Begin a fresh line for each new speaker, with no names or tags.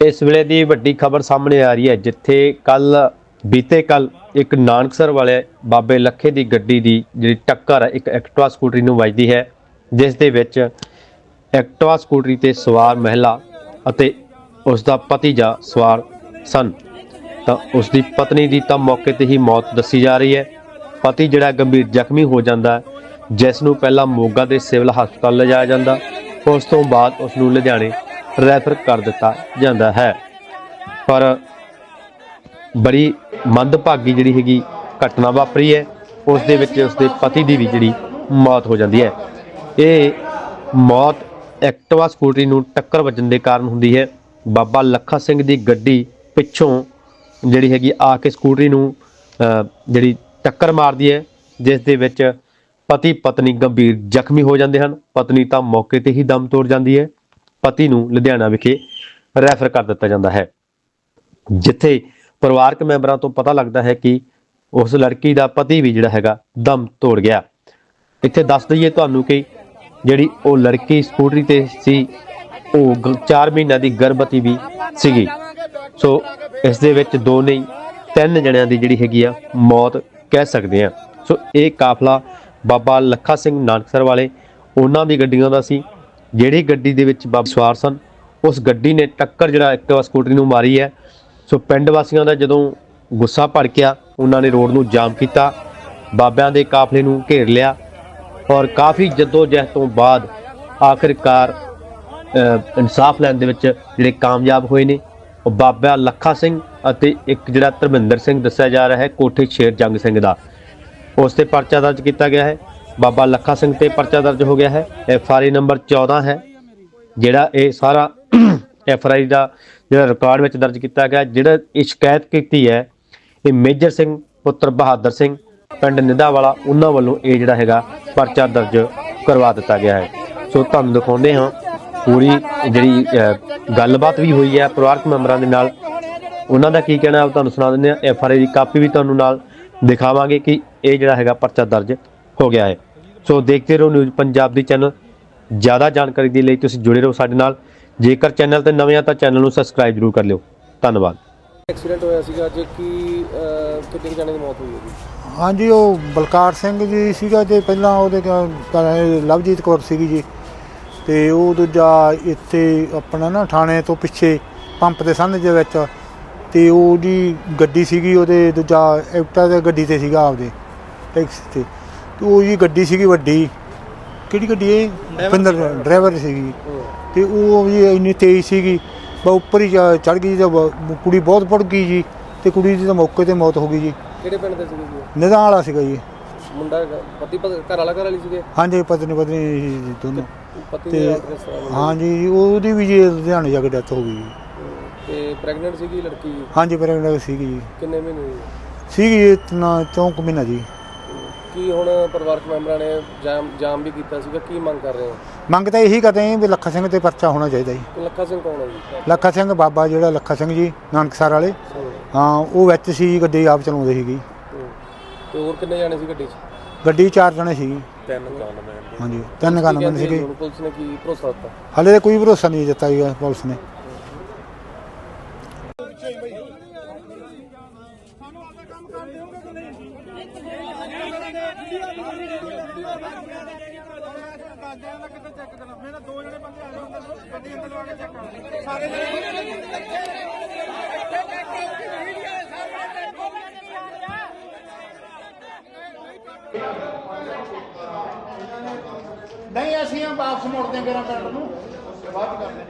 ਇਸ ਵੇਲੇ ਦੀ ਵੱਡੀ ਖਬਰ ਸਾਹਮਣੇ ਆ ਰਹੀ ਹੈ, ਜਿੱਥੇ ਕੱਲ, ਬੀਤੇ ਕੱਲ ਇੱਕ ਨਾਨਕਸਰ ਵਾਲੇ ਬਾਬੇ ਲੱਖੇ ਦੀ ਗੱਡੀ ਦੀ ਜਿਹੜੀ ਟੱਕਰ ਹੈ, ਇੱਕ ਐਕਟਵਾ ਸਕੂਟਰੀ ਨੂੰ ਵੱਜਦੀ ਹੈ, ਜਿਸ ਦੇ ਵਿੱਚ ਐਕਟਵਾ ਸਕੂਟਰੀ ਤੇ ਸਵਾਰ ਮਹਿਲਾ ਅਤੇ ਉਸ ਦਾ ਪਤੀ ਜਾ ਸਵਾਰ ਸਨ। ਤਾਂ ਉਸ ਦੀ ਪਤਨੀ ਦੀ ਤਾਂ ਮੌਕੇ ਤੇ ਹੀ ਮੌਤ ਦੱਸੀ ਜਾ ਰਹੀ ਹੈ। ਪਤੀ ਜਿਹੜਾ ਗੰਭੀਰ ਜ਼ਖਮੀ ਹੋ ਜਾਂਦਾ ਜਿਸ ਨੂੰ ਪਹਿਲਾਂ ਮੋਗਾ ਦੇ ਸਿਵਲ ਹਸਪਤਾਲ ਲਿਜਾਇਆ ਜਾਂਦਾ। ਉਸ ਤੋਂ ਬਾਅਦ ਉਸ ਨੂੰ ਲੁਧਿਆਣੇ ਰੈਫਰ ਕਰ ਦਿੱਤਾ ਜਾਂਦਾ ਹੈ। ਪਰ ਬੜੀ ਮੰਦਭਾਗੀ ਜਿਹੜੀ ਹੈਗੀ ਘਟਨਾ ਵਾਪਰੀ ਹੈ, ਉਸ ਦੇ ਵਿੱਚ ਉਸ ਦੇ ਪਤੀ ਦੀ ਵੀ ਜਿਹੜੀ ਮੌਤ ਹੋ ਜਾਂਦੀ ਹੈ। ਇਹ ਮੌਤ ਐਕਟਿਵਾ ਸਕੂਟਰੀ ਨੂੰ ਟੱਕਰ ਵੱਜਣ ਦੇ ਕਾਰਨ ਹੁੰਦੀ ਹੈ। ਬਾਬਾ ਲੱਖਾ ਸਿੰਘ ਦੀ ਗੱਡੀ ਪਿੱਛੋਂ ਜਿਹੜੀ ਹੈਗੀ ਆ ਕੇ ਸਕੂਟਰੀ ਨੂੰ ਜਿਹੜੀ ਟੱਕਰ ਮਾਰਦੀ ਹੈ, ਜਿਸ ਦੇ ਵਿੱਚ ਪਤੀ ਪਤਨੀ ਗੰਭੀਰ ਜ਼ਖਮੀ ਹੋ ਜਾਂਦੇ ਹਨ। ਪਤਨੀ ਤਾਂ ਮੌਕੇ ਤੇ ਹੀ ਦਮ ਤੋੜ ਜਾਂਦੀ ਹੈ। ਪਤੀ ਨੂੰ ਲੁਧਿਆਣਾ ਵਿਖੇ ਰੈਫਰ ਕਰ ਦਿੱਤਾ ਜਾਂਦਾ ਹੈ। ਜਿੱਥੇ ਪਰਿਵਾਰਕ ਮੈਂਬਰਾਂ ਤੋਂ ਪਤਾ ਲੱਗਦਾ ਹੈ ਕਿ ਉਸ ਲੜਕੀ ਦਾ ਪਤੀ ਵੀ ਜਿਹੜਾ ਹੈਗਾ ਦਮ ਤੋੜ ਗਿਆ। ਇੱਥੇ ਦੱਸ ਦਈਏ ਤੁਹਾਨੂੰ ਕਿ ਜਿਹੜੀ ਉਹ ਲੜਕੀ ਸਕੂਟਰੀ ਤੇ ਸੀ, ਉਹ 4 ਮਹੀਨਿਆਂ ਦੀ ਗਰਭਵਤੀ ਵੀ ਸੀਗੀ। ਸੋ ਇਸ ਦੇ ਵਿੱਚ ਦੋ ਨਹੀਂ ਤਿੰਨ ਜਣਿਆਂ ਦੀ ਜਿਹੜੀ ਹੈਗੀ ਆ ਮੌਤ ਕਹਿ ਸਕਦੇ ਆ ਸੋ ਇਹ ਕਾਫਲਾ ਬਾਬਾ ਲੱਖਾ ਸਿੰਘ ਨਾਨਕਸਰ ਵਾਲੇ ਉਹਨਾਂ ਦੀ ਗੱਡੀਆਂ ਦਾ ਸੀ। ਜਿਹੜੀ ਗੱਡੀ ਦੇ ਵਿੱਚ ਬਾਬਾ ਸਵਾਰ ਸਨ, ਉਸ ਗੱਡੀ ਨੇ ਟੱਕਰ ਜਿਹੜਾ ਐਕਟਿਵਾ ਸਕੂਟਰੀ ਨੂੰ ਮਾਰੀ ਹੈ। ਸੋ ਪਿੰਡ ਵਾਸੀਆਂ ਦਾ ਜਦੋਂ ਗੁੱਸਾ ਭੜਕਿਆ, ਉਹਨਾਂ ਨੇ ਰੋਡ ਨੂੰ ਜਾਮ ਕੀਤਾ, ਬਾਬਿਆਂ ਦੇ ਕਾਫਲੇ ਨੂੰ ਘੇਰ ਲਿਆ ਔਰ ਕਾਫੀ ਜਦੋਜਹਿਦ ਤੋਂ ਬਾਅਦ ਆਖਿਰਕਾਰ ਇਨਸਾਫ ਲੈਣ ਦੇ ਵਿੱਚ ਜਿਹੜੇ ਕਾਮਯਾਬ ਹੋਏ ਨੇ, ਉਹ ਬਾਬਾ ਲੱਖਾ ਸਿੰਘ ਅਤੇ ਇੱਕ ਜਿਹੜਾ ਧਰਮਿੰਦਰ ਸਿੰਘ ਦੱਸਿਆ ਜਾ ਰਿਹਾ ਹੈ, ਕੋਠੇ ਸ਼ੇਰ ਜੰਗ ਸਿੰਘ ਦਾ। ਉਸ ਤੇ ਪਰਚਾ ਦਰਜ ਕੀਤਾ ਗਿਆ ਹੈ। ਬਾਬਾ ਲੱਖਾ ਸਿੰਘ ਤੇ ਪਰਚਾ ਦਰਜ ਹੋ ਗਿਆ ਹੈ। ਐਫ ਆਰ ਆਈ ਨੰਬਰ 14 ਹੈ, ਜਿਹੜਾ ਇਹ ਸਾਰਾ ਐਫ ਆਰ ਆਈ ਦਾ ਜਿਹੜਾ ਰਿਕਾਰਡ ਵਿੱਚ ਦਰਜ ਕੀਤਾ ਗਿਆ, ਜਿਹੜਾ ਇਹ ਸ਼ਿਕਾਇਤ ਕੀਤੀ ਹੈ, ਇਹ ਮੇਜਰ ਸਿੰਘ, ਪੁੱਤਰ ਬਹਾਦਰ ਸਿੰਘ, ਪਿੰਡ ਨਿੱਧਾਵਾਲਾ, ਉਹਨਾਂ ਵੱਲੋਂ ਇਹ ਜਿਹੜਾ ਹੈਗਾ ਪਰਚਾ ਦਰਜ ਕਰਵਾ ਦਿੱਤਾ ਗਿਆ ਹੈ। ਸੋ ਤੁਹਾਨੂੰ ਦਿਖਾਉਂਦੇ ਹਾਂ, ਪੂਰੀ ਜਿਹੜੀ ਗੱਲਬਾਤ ਵੀ ਹੋਈ ਹੈ ਪਰਿਵਾਰਕ ਮੈਂਬਰਾਂ ਦੇ ਨਾਲ। ਉਹਨਾਂ ਦਾ ਕੀ ਕਹਿਣਾ ਹੈ, ਉਹ ਤੁਹਾਨੂੰ ਸੁਣਾ ਦਿੰਦੇ ਆ ਐਫ ਆਰ ਆਈ ਦੀ ਕਾਪੀ ਵੀ ਤੁਹਾਨੂੰ ਨਾਲ ਦਿਖਾਵਾਂਗੇ ਕਿ ਇਹ ਜਿਹੜਾ ਹੈਗਾ ਪਰਚਾ ਦਰਜ ਹੋ ਗਿਆ ਹੈ। ਸੋ ਦੇਖਦੇ ਰਹੋ ਨਿਊਜ਼ ਪੰਜਾਬ ਦੀ ਚੈਨਲ। ਜ਼ਿਆਦਾ ਜਾਣਕਾਰੀ ਦੇ ਲਈ ਤੁਸੀਂ ਜੁੜੇ ਰਹੋ ਸਾਡੇ ਨਾਲ। ਜੇਕਰ ਚੈਨਲ ਤੇ ਨਵੇਂ ਆ ਤਾਂ ਚੈਨਲ ਨੂੰ ਸਬਸਕ੍ਰਾਈਬ ਜ਼ਰੂਰ ਕਰ ਲਿਓ। ਧੰਨਵਾਦ।
ਐਕਸੀਡੈਂਟ ਹੋਇਆ ਸੀਗਾ ਅੱਜ ਕੀ ਕਿੰਨੇ ਜਾਣੇ ਦੀ ਮੌਤ ਹੋਈ ਹੈ ਜੀ?
ਹਾਂਜੀ ਉਹ ਬਲਕਾਰ ਸਿੰਘ ਜੀ ਸੀਗਾ ਤੇ ਪਹਿਲਾਂ ਉਹਦੇ ਕ- ਲਵਜੀਤ ਕੌਰ ਸੀਗੀ ਜੀ। ਤੇ ਉਹ ਦੂਜਾ ਇੱਥੇ ਆਪਣਾ ਨਾ ਥਾਣੇ ਤੋਂ ਪਿੱਛੇ ਪੰਪ ਦੇ ਸਾਹਮਣੇ ਦੇ ਵਿੱਚ ਤੇ ਉਹਦੀ ਗੱਡੀ ਸੀਗੀ ਉਹਦੇ ਦੂਜਾ ਐਕਟਾ ਦੇ ਗੱਡੀ ਤੇ ਸੀਗਾ ਆਪਦੇ ਟੈਕਸੀ ਤੇ। ਤੇ ਉਹ ਜੀ ਗੱਡੀ ਸੀਗੀ ਵੱਡੀ। ਕਿਹੜੀ ਗੱਡੀ ਹੈ ਪਿੰਦਰ ਡਰਾਈਵਰ ਸੀਗੀ। ਤੇ ਉਹ ਜੀ ਇੰਨੀ ਤੇਜ਼ ਸੀਗੀ। ਬਾ ਉੱਪਰ ਹੀ ਚੜ ਗਈ ਤੇ ਕੁੜੀ ਬਹੁਤ ਪੜ ਗਈ ਜੀ। ਤੇ ਕੁੜੀ ਦੀ ਤਾਂ ਮੌਕੇ ਤੇ ਮੌਤ ਹੋ ਗਈ ਜੀ।
ਕਿਹੜੇ ਪਿੰਡ ਦੇ ਸੀਗੇ ਜੀ
ਨਿਦਾਨ ਵਾਲਾ ਸੀਗਾ ਜੀ।
ਮੁੰਡਾ ਪਤੀ ਘਰ ਵਾਲਾ ਘਰ ਵਾਲੀ ਸੀਗੇ?
ਹਾਂਜੀ ਪਤਨੀ ਪਤਨੀ ਦੋਨੋਂ।
ਪਤੀ
ਹਾਂਜੀ ਉਹਦੀ ਵੀ ਜੀ ਲੁਧਿਆਣੇ ਜਾ ਕੇ ਡੈਥ ਹੋ ਗਈ ਜੀ।
ਤੇ ਪ੍ਰੈਗਨੈਂਟ ਸੀਗੀ ਲੜਕੀ? ਜੀ
ਹਾਂਜੀ ਪ੍ਰੈਗਨੈਂਟ ਸੀਗੀ ਜੀ।
ਕਿੰਨੇ ਮਹੀਨੇ
ਸੀਗੀ ਇਤਨਾ ਚੌਂਕ ਮਹੀਨਾ ਜੀ।
ਕੀ ਹੁਣ ਪਰਿਵਾਰਕ ਮੈਂਬਰਾਂ ਨੇ ਜਾਮ ਜਾਮ ਵੀ ਕੀਤਾ ਸੀਗਾ ਕੀ ਮੰਗ ਕਰ ਰਹੇ ਹੋ?
ਮੰਗ ਤਾਂ ਇਹੀ ਕਰਦੇ ਆਂ ਵੀ ਲੱਖਾ ਸਿੰਘ ਤੇ ਪਰਚਾ ਹੋਣਾ ਚਾਹੀਦਾ ਜੀ।
ਲੱਖਾ ਸਿੰਘ ਕੌਣ ਹੈ ਜੀ?
ਲੱਖਾ ਸਿੰਘ ਬਾਬਾ ਜਿਹੜਾ ਲੱਖਾ ਸਿੰਘ ਜੀ ਨਾਨਕਸਰ ਵਾਲੇ।
ਹੂੰ,
ਉਹ ਵਿੱਚ ਸੀ ਗੱਡੀ ਆਪ ਚਲਾਉਂਦੇ ਸੀਗੀ।
ਤੇ ਹੋਰ ਕਿੰਨੇ ਜਾਣੇ ਸੀ ਗੱਡੀ 'ਚ?
ਗੱਡੀ ਚਾਰ ਜਣੇ ਸੀ
ਤਿੰਨ ਗਨਮੈਨ
ਹਾਂਜੀ ਤਿੰਨ ਗਨਮੈਨ ਸੀਗੇ।
ਪੁਲਿਸ ਨੇ ਕੀ ਭਰੋਸਾ ਦਿੱਤਾ?
ਹਲੇ ਤਾਂ ਕੋਈ ਭਰੋਸਾ ਨਹੀਂ ਦਿੱਤਾ ਜੀ ਪੁਲਿਸ ਨੇ। ਨਹੀਂ? ਅਸੀਂ ਵਾਪਸ ਮੁੜਦੇ ਗਰਾਂ ਪਿੰਡ ਨੂੰ। ਬਾਅਦ ਕਰਦੇ